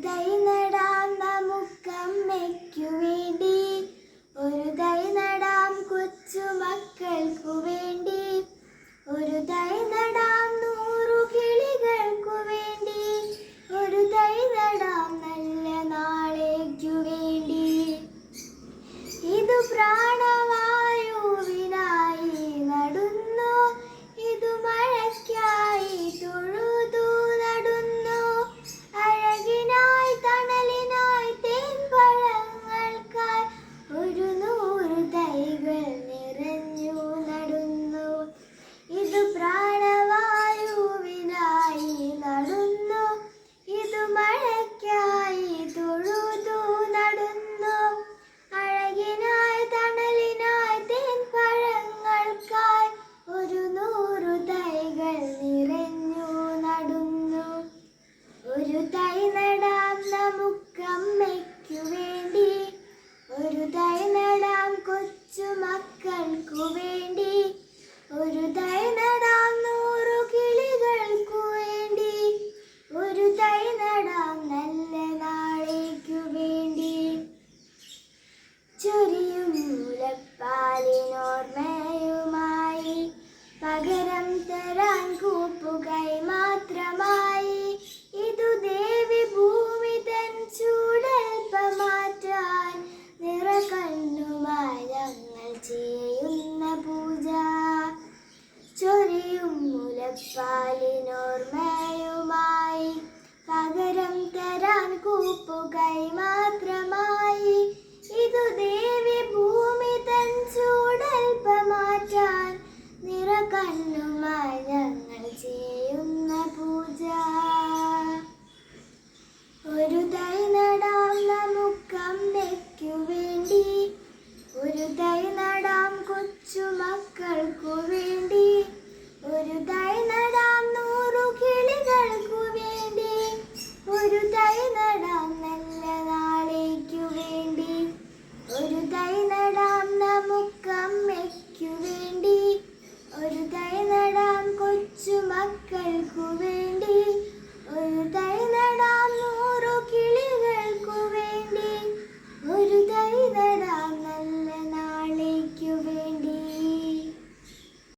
daí മഴയും മുലപ്പാലിനോർമ്മയുമായി പകരം തരാൻ കൂപ്പുകൈ മാത്രമായി. ഇതു ദേവി ഭൂമി തൻ ചൂടൽപ്പമാറ്റാൻ നിറ കണ്ണുമായി ഞങ്ങൾ ചെയ്യും